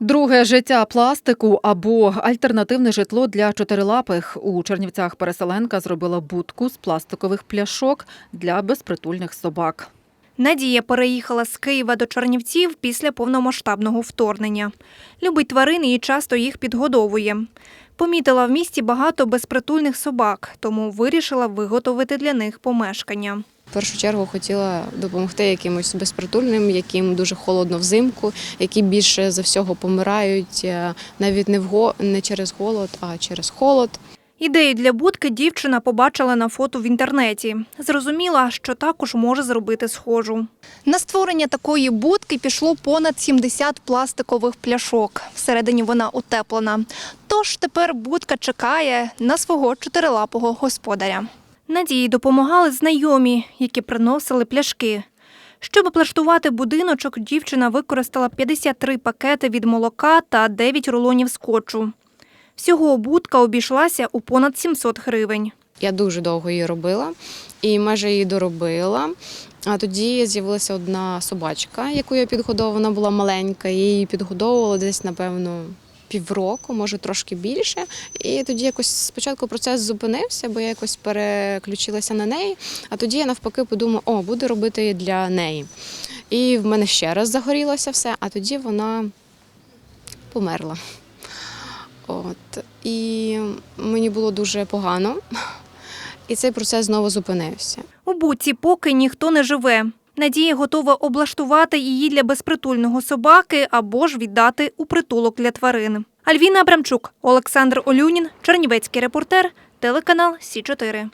Друге життя пластику або альтернативне житло для чотирилапих. У Чернівцях переселенка зробила будку з пластикових пляшок для безпритульних собак. Надія переїхала з Києва до Чернівців після повномасштабного вторгнення. Любить тварин і часто їх підгодовує. Помітила в місті багато безпритульних собак, тому вирішила виготовити для них помешкання. В першу чергу хотіла допомогти якимось безпритульним, яким дуже холодно взимку, які більше за всього помирають е, навіть не в не через голод, а через холод. Ідею для будки дівчина побачила на фото в інтернеті. Зрозуміла, що також може зробити схожу. На створення такої будки пішло понад 70 пластикових пляшок. Всередині вона утеплена. Тож тепер будка чекає на свого чотирилапого господаря. Надії допомагали знайомі, які приносили пляшки. Щоб облаштувати будиночок, дівчина використала 53 пакети від молока та 9 рулонів скотчу. Всього будка обійшлася у понад 700 гривень. Я дуже довго її робила і майже її доробила. А тоді з'явилася одна собачка, яку я підгодовувала, вона була маленька. Я її підгодовувала десь, напевно, півроку, може трошки більше. І тоді якось спочатку процес зупинився, бо я якось переключилася на неї. А тоді я навпаки подумала, о, буду робити для неї. І в мене ще раз загорілося все, а тоді вона померла. От. І мені було дуже погано. І цей процес знову зупинився. У буці поки ніхто не живе. Надія готова облаштувати її для безпритульного собаки або ж віддати у притулок для тварин. Альвіна Абрамчук, Олександр Олюнін, Чернівецький репортер, телеканал Сі 4